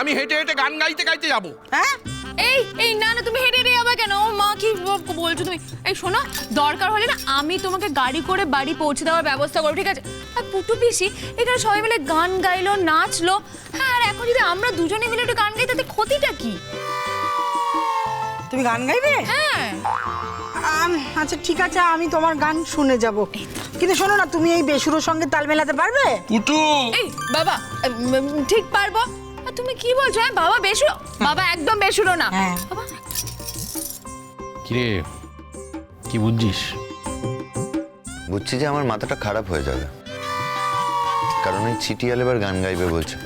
আমি হেঁটে হেঁটে গান গাইতে গাইতে যাব। হ্যাঁ? এই এই না না তুমি হেঁটে হেঁটে যাবে কেন? ও মা কি বলছো তুমি? এই শোনো দরকার হলে না আমি তোমাকে গাড়ি করে বাড়ি পৌঁছে দেওয়ার ব্যবস্থা করব ঠিক আছে? আর পুটু পিসি এখানে সবাই মিলে গান গাইলো নাচলো। হ্যাঁ আর এখন যদি আমরা দুজনে মিলে একটু গান গাই তাতে ক্ষতিটা কি? তুমি গান গাইবে? হ্যাঁ। আম, আচ্ছা ঠিক আছে আমি তোমার গান শুনে যাব। কিন্তু শোনো না তুমি এই বেসুরোর সঙ্গে তাল মেলাতে পারবে? পুটু! এই বাবা ঠিক পারব। তুমি কি বলছো? হ্যাঁ বাবা বেশুরো বাবা একদম বেশুরো না। হ্যাঁ। বাবা। কিরে কি বুঝছিস? বুঝছি যে আমার মাথাটা খারাপ হয়ে যাবে। কারণ ওই চিটিয়াল এবার গান গাইবে বলছে।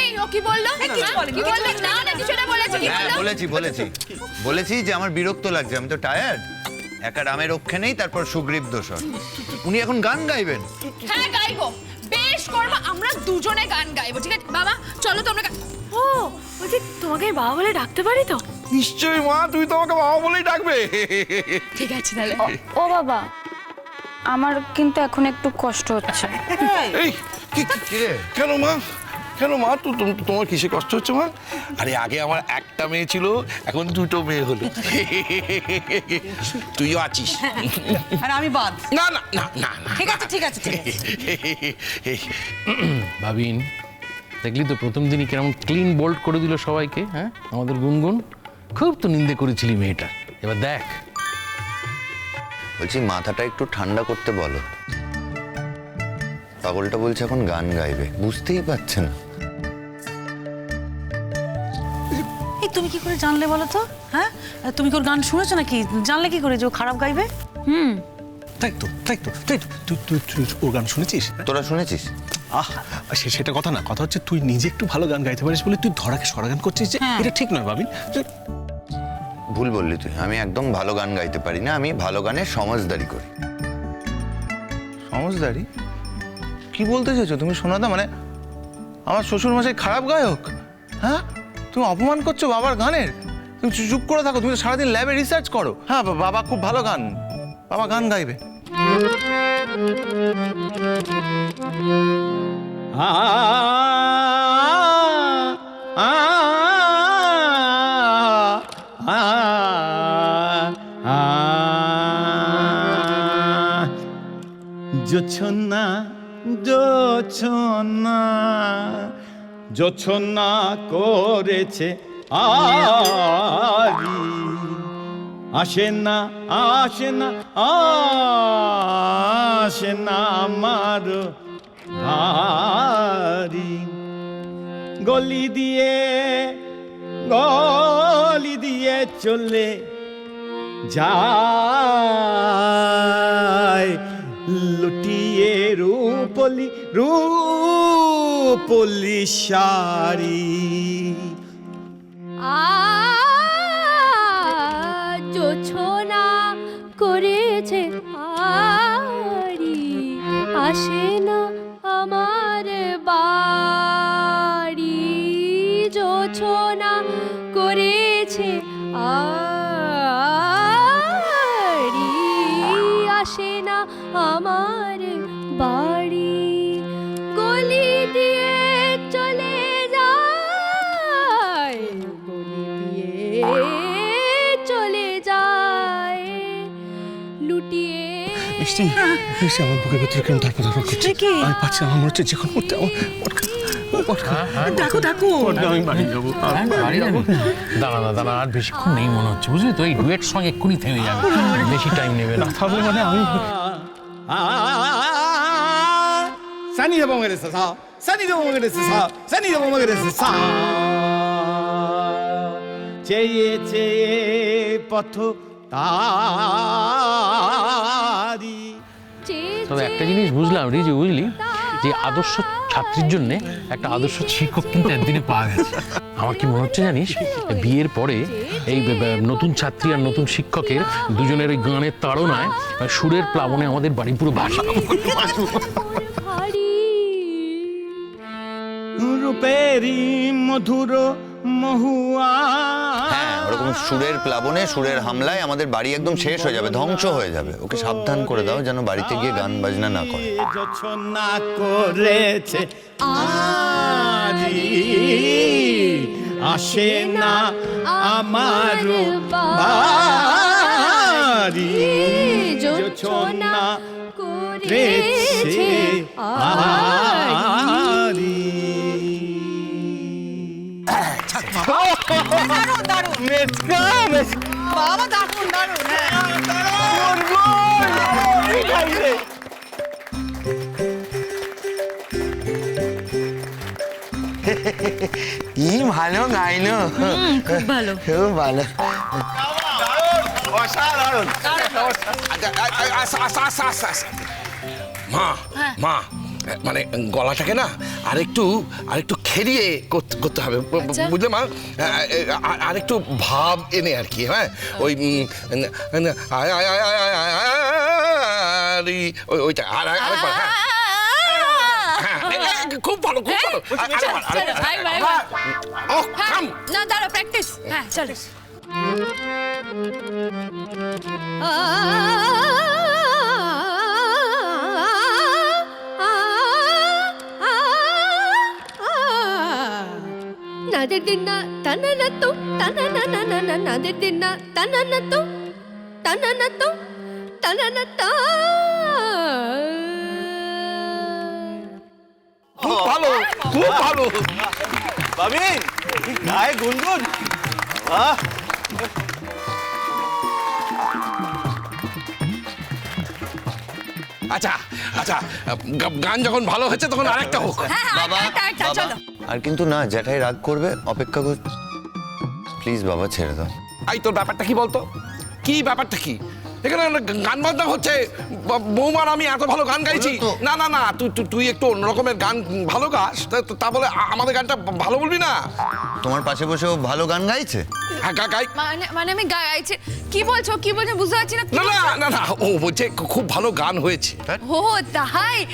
এই ও কি বলল? কিছু হ্যাঁ? বলেনি, কি বলল? না না কিছু একটা বলেছে কি হ্যাঁ বলল? বলেছি বলেছি। বলেছি যে আমার বিরক্ত লাগছে আমি তো টায়ার্ড একা রামের রক্ষে নেই তারপর সুগ্রীব দোষর। উনি এখন গান গাইবেন? হ্যাঁ গাইবো। বেশ করব আমরা দুজনে গান গাইবো ঠিক আছে? বাবা চলো তো আমরা গা- ও বলছি তোমাকে বাবা বলে ডাকতে পারি তো? নিশ্চয়ই মা তুই তো আমাকে বাবা বলেই ডাকবে। ঠিক আছে তাহলে। ও বাবা আমার কিন্তু এখন একটু কষ্ট হচ্ছে। এই কি কি- কেন মা? কেন মা? তো তোমার কিসে কষ্ট হচ্ছে মা? আরে আগে আমার একটা মেয়ে ছিল এখন দুটো মেয়ে হলো। তুইও আছিস। আর আমি বাদ। না না না না না। ঠিক আছে ঠিক আছে ঠিক আছে। ভাবিন দেখলি তো প্রথম দিনই কেমন ক্লিন বোল্ড করে দিল সবাইকে হ্যাঁ? আমাদের গুনগুন। খুব তো নিন্দে করেছিলি মেয়েটা। এবার দেখ। বলছি মাথাটা একটু ঠান্ডা করতে বলো। পাগলটা বলছে এখন গান গাইবে। বুঝতেই পারছে না। তুমি কি করে জানলে বলো তো? হ্যাঁ? তুমি কি ওর গান শুনেছো নাকি? জানলে কি করে যে ও খারাপ গাইবে? হুম। তাই তো তাই তো তাই তো। তুই তুই তুই ওর গান শুনেছিস? তোরা শুনেছিস? আহ সে সেটা কথা না। কথা হচ্ছে তুই নিজে একটু ভালো গান গাইতে পারিস বলে তুই ধরাকে সরা গান করছিস যে হ্যাঁ। এটা ঠিক নয় ভাবিন ভুল বললি তুই। আমি একদম ভালো গান গাইতে পারি না। আমি ভালো গানে সমাজদারি করি। সমাজদারি? কি বলতে চাইছো? তুমি শোনা দা মানে আমার শ্বশুর মশাই খারাপ গায়ক। হ্যাঁ? তুমি অপমান করছ বাবার গানের? তুমি চুপ- করে থাকো, তুমি সারাদিন ল্যাবে রিসার্চ করো। হ্যাঁ বাবা খুব ভালো গান। বাবা গান গাইবে। জোছনা জোছনা জোছনা করেছে আরি আসে না আসে না আসে না আমার ভারি। গলি দিয়ে গলি দিয়ে চলে যায় লুটিয়ে রূপলি রূপলি শাড়ি। জোছনা করেছে আরি আসে না আমার বাড়ি। জোছনা করেছে আরি আসে না আমার মিষ্টি মিষ্টি আমার বুকের ভিতরে কেমন ধরপড় ধরপড় করছে। সে কি? আমি পাচ্ছি আমার মনে হচ্ছে যে কোনো মুহূর্তে আমার ওর- ওর- ডাকো ডাকো আমি বাড়ি যাব। হ্যাঁ, বাড়ি যাবি? দাঁড়া না দাঁড়া আর বেশিক্ষণ নেই মনে হচ্ছে বুঝলি তো? এই ডুয়েট সং এক্ষুনি থেমে যাবে। বেশি টাইম নেবে না। তাহলে মানে আমি সানি দেবো মেরে সা সানি দেবো মেরে সা সানি দেবো মেরে সা চেয়ে চেয়ে পথ তারি তবে একটা জিনিস বুঝলাম, রিজি, বুঝলি? যে আদর্শ ছাত্রীর জন্য একটা আদর্শ শিক্ষক কিন্তু একদিনে পাওয়া গেছে। আমার কি মনে হচ্ছে জানিস? বিয়ের পরে এই নতুন ছাত্রী আর নতুন শিক্ষকের দুজনের ওই গানের তাড়নায় সুরের প্লাবনে আমাদের বাড়ি পুরো ভাষা মধুর মহুয়া। হ্যাঁ ওরকম সুরের প্লাবনে সুরের হামলায় আমাদের বাড়ি একদম শেষ হয়ে যাবে ধ্বংস হয়ে যাবে। ওকে সাবধান করে দাও যেন বাড়িতে গিয়ে গান বাজনা না করে। যোছনা করেছে আ আসে না আমার বাড়ি। জোছনা করেছে আহারি বাবা দারুণ দারুণ কি ভালো গাইলো। খুব ভালো। খুব ভালো। অসাধারণ। আচ্ছা, আচ্ছা, আচ্ছা, আচ্ছা, আচ্ছা। মা মা মানে গলাটাকে না আরেকটু আরেকটু খেলিয়ে করতে হবে। আচ্ছা। বুঝলে মা? আ- আ- আরেকটু ভাব এনে আর কি হ্যাঁ? ওই উম, আয়, আয়, আয়, আয়, আয়, আয়, আয়, ওই- ওইটা আর আর- আরেকবার হ্যাঁ। হ্যাঁ, খুব ভালো খুব ভালো। আর-। ভাই ভাই না দাঁড়া প্র্যাকটিস হ্যাঁ চলো। নাদের দিন না তানা না তো তানা না না না না নাদের দিন না তানা না তো তানা না তো তানা না তা। খুব ভালো খুব ভালো। বাবি গায়ে গুনগুন আহ। আচ্ছা আচ্ছা গান যখন ভালো হয়েছে তখন আরেকটা হোক। হ্যাঁ হ্যাঁ বাবা, আর কিন্তু না, জ্যাঠাই রাগ করবে, অপেক্ষা কর প্লিজ বাবা, ছেড়ে দাও। আই, তোর ব্যাপারটা কি বলতো? কি ব্যাপারটা কি? এখানে গান বাজনা হচ্ছে। ব- বৌমার আমি এত ভালো গান গাইছি। না না না তুই তুই- একটু অন্য রকমের গান ভালো গাস। তা- বলে আমাদের গানটা ভালো বলবি না? তোমার পাশে বসে ভালো গান গাইছে? হ্যাঁ মানে মানে আমি গাইছি। কি বলছো কি বলছো বুঝতে পারছি না। না না না ও বলছে খুব ভালো গান হয়েছে। ও তাই?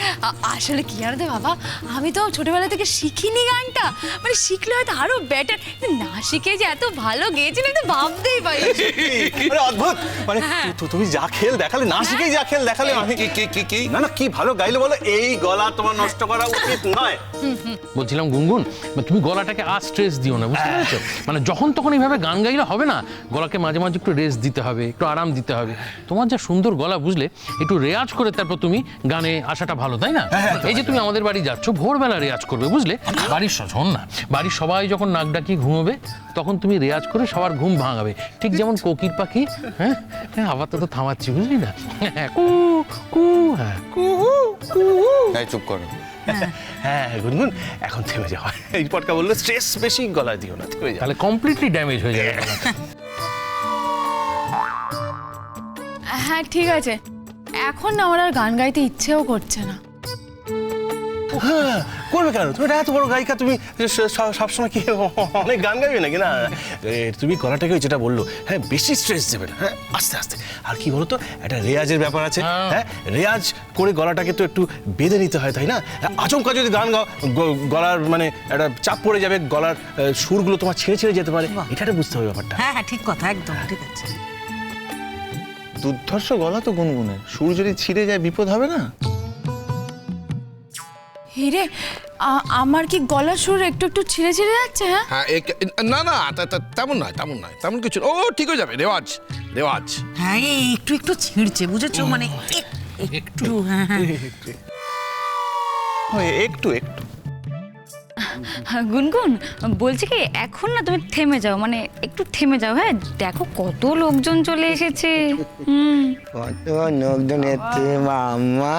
আসলে কি জানো বাবা? আমি তো ছোটবেলা থেকে শিখিনি গানটা। মানে শিখলে হয়তো আরও বেটার না শিখে যে এত ভালো গেয়েছিল তো ভাবতেই পারি আরে অদ্ভুত! মানে হ্যাঁ। তু- তুমি যা খেল দেখালে না শিখেই যা খেল দেখালে আমি কি কি কি কি না না কি ভালো গাইলে বলো? এই গলা তোমার নষ্ট করা উচিত নয়। বলছিলাম গুনগুন তুমি গলাটাকে আর স্ট্রেস দিও না বুঝতে পেরেছ? মানে যখন তখন এইভাবে গান গাইলে হবে না গলাকে মাঝে মাঝে একটু রেস্ট দিতে হবে একটু আরাম দিতে হবে। তোমার যা সুন্দর গলা বুঝলে? একটু রেয়াজ করে তারপর তুমি গানে আসাটা ভালো তাই না? এই যে তুমি আমাদের বাড়ি যাচ্ছ ভোরবেলা রেয়াজ করবে বুঝলে? বাড়ির শোন না বাড়ির সবাই যখন নাক ডাকিয়ে ঘুমোবে তখন তুমি রেয়াজ করে সবার ঘুম ভাঙাবে। ঠিক যেমন কোকির পাখি হ্যাঁ? হ্যাঁ আপাতত থামাচ্ছি বুঝলি না? হ্যাঁ কু কু হ্যাঁ। তাই চুপ করো। হ্যাঁ। গুনগুন এখন থেমে যাওয়া এই পটকা বলল স্ট্রেস বেশি গলায় দিও না থেমে যাও। তাহলে কমপ্লিটলি ড্যামেজ হয়ে যাবে গলাটা। হ্যাঁ ঠিক আছে। এখন না আমার আর গান গাইতে ইচ্ছেও করছে না। হ্যাঁ, করবে কেন? তুমি এত বড় গায়িকা তুমি সবসময় কি অনেক গান গাইবে নাকি? না তুমি গলাটাকে যেটা বলল হ্যাঁ বেশি স্ট্রেস দেবে না হ্যাঁ আস্তে আস্তে। আর কি বলতো একটা রেয়াজের ব্যাপার আছে হ্যাঁ। রেয়াজ করে গলাটাকে তো একটু বেঁধে নিতে হয় তাই না? আচমকা যদি গান গাও গলার মানে একটা চাপ পড়ে যাবে গলার সুরগুলো তোমার ছেড়ে ছেড়ে যেতে পারে এটা বুঝতে হবে ব্যাপারটা। হ্যাঁ হ্যাঁ ঠিক কথা একদম ঠিক আছে। দুর্ধর্ষ গলা তো গুনগুনে সুর যদি ছিঁড়ে যায় বিপদ হবে না? হিরে আমার কি গলার সুর একটু একটু ছিঁড়ে ছিঁড়ে যাচ্ছে হ্যাঁ? হ্যাঁ এক- না না তা- তা- তেমন নয় তেমন নয় তেমন কিছু না। ও ঠিক হয়ে যাবে রেওয়াজ রেওয়াজ। হ্যাঁ এই একটু একটু ছিঁড়ছে বুঝেছ? মানে এক- একটু হ্যাঁ হ্যাঁ। ওই একটু একটু। হ্যাঁ, গুনগুন বলছি কি এখন না তুমি থেমে যাও মানে একটু থেমে যাও হ্যাঁ? দেখো কত লোকজন চলে এসেছে হুম। কত লোকজন এতে মাম্মা।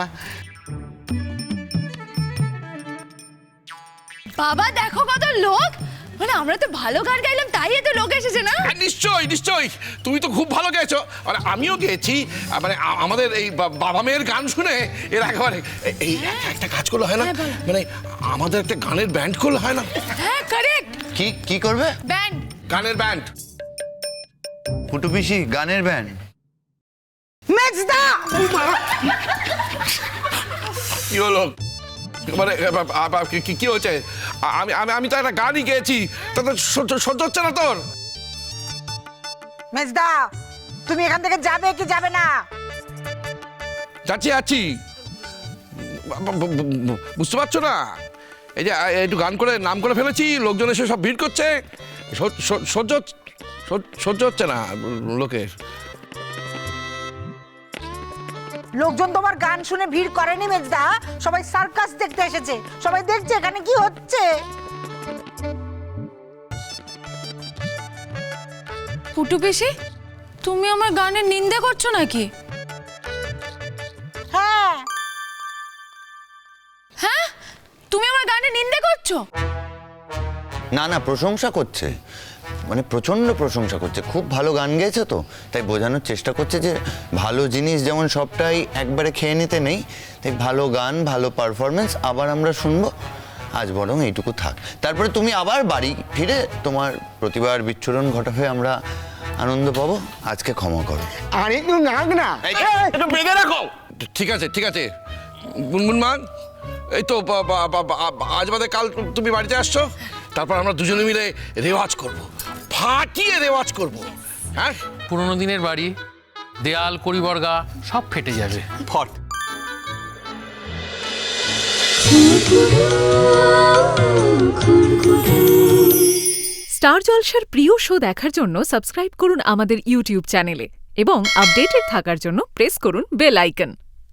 বাবা দেখো কত লোক। মানে আমরা তো ভালো গান গাইলাম তাই এত লোক এসেছে না? হ্যাঁ, নিশ্চয়ই নিশ্চয়ই। তুমি তো খুব ভালো গেয়েছো। আর আমিও গেয়েছি। মানে আ- আমাদের এই বা- বাবা মেয়ের গান শুনে এর একেবারে এ- এই একটা- একটা কাজ করলে হয় না? হ্যাঁ, বলো। মানে আমাদের একটা গানের ব্যান্ড করলে হয় না? হ্যাঁ কারেক্ট কি কি করবে? ব্যান্ড। গানের ব্যান্ড। ফুটু পিসি গানের ব্যান্ড। মেজদা! কি হলো? মানে বা- বা- বা- কি- কি- কি হচ্ছে আ- আমি আমি আমি তো একটা গানই গেয়েছি। তাতে সহ্য সহ্য হচ্ছে না তোর। মেজদা তুমি এখান থেকে যাবে কি যাবে না? যাচ্ছি যাচ্ছি। বুঝতে পারছ না? এই যে একটু গান করে নাম করে ফেলেছি লোকজন এসে সব ভিড় করছে। সহ্য- সহ্য হচ্ছে না লোকের। লোকজন তোমার গান শুনে ভিড় করেনি মেজদা। সবাই সার্কাস দেখতে এসেছে। সবাই দেখছে এখানে কি হচ্ছে? পুটু পিসি তুমি আমার গানের নিন্দে করছ নাকি? হ্যাঁ। হ্যাঁ? তুমি আমার গানের নিন্দে করছ? না না প্রশংসা করছে। মানে প্রচণ্ড প্রশংসা করছে। খুব ভালো গান গেয়েছে তো তাই বোঝানোর চেষ্টা করছে যে ভালো জিনিস যেমন সবটাই একবারে খেয়ে নিতে নেই তাই ভালো গান ভালো পারফরমেন্স আবার আমরা শুনব আজ বরং এইটুকু থাক। তারপরে তুমি আবার বাড়ি ফিরে তোমার প্রতিবার বিচ্ছুরণ ঘটাবে আমরা আনন্দ পাবো আজকে ক্ষমা করো। আর একটু নাক না। একটু বেঁধে রাখো। ঠিক আছে ঠিক আছে। গুনগুন মান এই তো আজ বাদে কাল তুমি বাড়িতে আসছো তারপর আমরা দুজনে মিলে রেওয়াজ করব। ফাটিয়ে রেওয়াজ করব। হ্যাঁ? পুরোনো দিনের বাড়ি দেয়াল করিবর্গা সব ফেটে যাবে। ফট। স্টার জলসার প্রিয় শো দেখার জন্য সাবস্ক্রাইব করুন আমাদের ইউটিউব চ্যানেলে এবং আপডেটেড থাকার জন্য প্রেস করুন বেল আইকন।